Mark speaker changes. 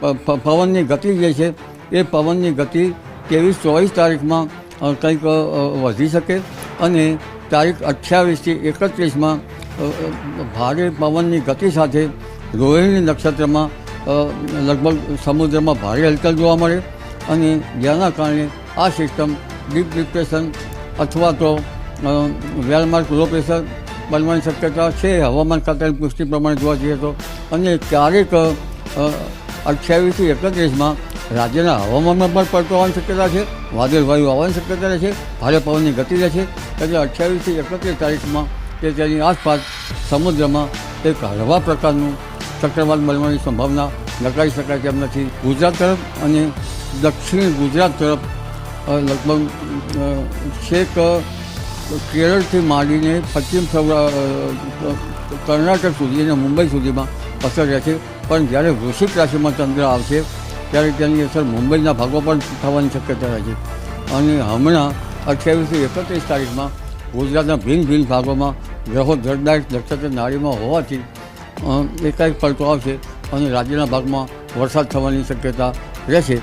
Speaker 1: પવનની ગતિ જે છે, એ પવનની ગતિ ત્રેવીસ ચોવીસ તારીખમાં કંઈક વધી શકે અને તારીખ અઠ્યાવીસથી એકત્રીસમાં ભારે પવનની ગતિ સાથે રોહિણી નક્ષત્રમાં લગભગ સમુદ્રમાં ભારે હલચલ જોવા મળે અને જેના કારણે આ સિસ્ટમ ડીપ ડિપ્રેશન અથવા તો વેલમાર્ક લો પ્રેશર બનવાની શક્યતા છે. હવામાન ખાતાની પુષ્ટિ પ્રમાણે જોવા જઈએ તો અને ક્યારેક અઠ્યાવીસથી એકત્રીસમાં રાજ્યના હવામાનમાં પણ પલટો આવવાની શક્યતા છે, વાદળ વાયુ આવવાની શક્યતા રહે છે ભારે પવનની ગતિ રહે છે એટલે અઠ્યાવીસથી એકત્રીસ તારીખમાં કે તેની આસપાસ સમુદ્રમાં એક હળવા પ્રકારનું ચક્રવાત બનવાની સંભાવના નકારી શકાય તેમ નથી. ગુજરાત તરફ અને દક્ષિણ ગુજરાત તરફ લગભગ છેક કેરળથી માંડીને પશ્ચિમ સૌરા- કર્ણાટક સુધી અને મુંબઈ સુધીમાં અસર રહેશે. પણ જ્યારે વૃશ્ચિક રાશિમાં ચંદ્ર આવશે, ત્યારે તેની અસર મુંબઈના ભાગો પણ થવાની શક્યતા રહે છે. અને હમણાં અઠ્યાવીસથી એકત્રીસ તારીખમાં ગુજરાતના ભિન્ન ભિન્ન ભાગોમાં ગ્રહો જળદાયક નક્ષત્ર નાળીમાં હોવાથી એકાએક પલટો આવશે અને રાજ્યના ભાગમાં વરસાદ થવાની શક્યતા રહેશે.